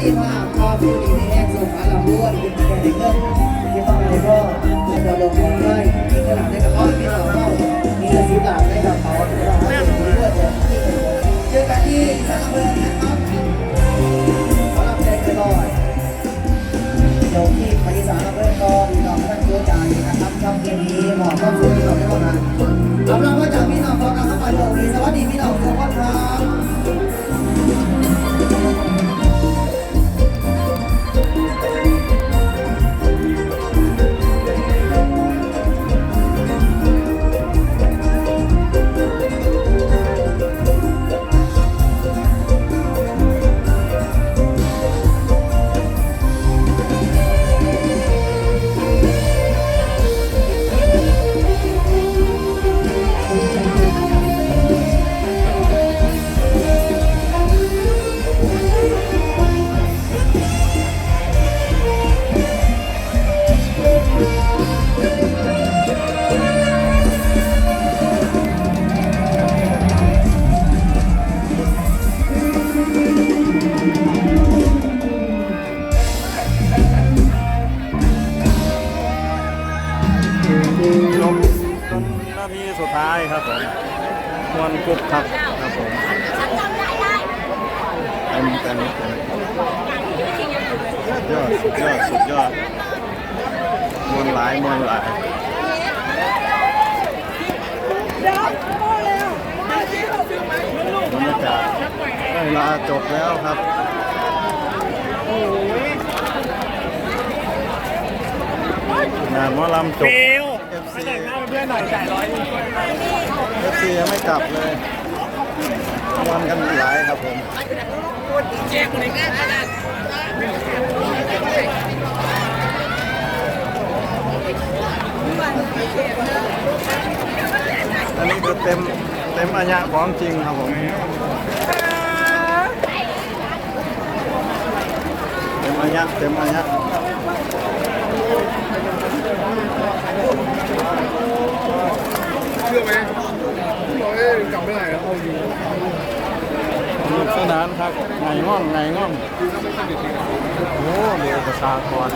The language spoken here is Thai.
ที่ว่าครอบครัวนี้แยกส่งมาลำล้วนเป็นแก่เด็กเลิกที่ต้องอะไรก็จะลงทุนได้ที่ตลาดในกระเพาะที่เราเข้ามีเงินซื้อตลาดในกระเพาะเพื่อเจอกันที่สามเมือง วนกุ๊กครับครับผมเต็มเต็มเต็มยอดสุดยอดสุดยอดมวนหลายมวนหลายบรรยากาศเวลาจบแล้วครับ งานหมอลำจบ FC เพื่อนหน่อยจ่ายร้อย FC ยังไม่กลับเลยวันกันหลายครับผมเจ๊คนไหนง่ายขนาดอันนี้คือเต็มเต็มอัญญะของจริงครับผมเต็มอัญญะเต็มอัญญะ เชื่อไหมบอกเอ้ยกลับไม่ได้แล้วเอาอยู่สนุกสนานครับไงง่องไงง่องโอ้เดี๋ยวประชากร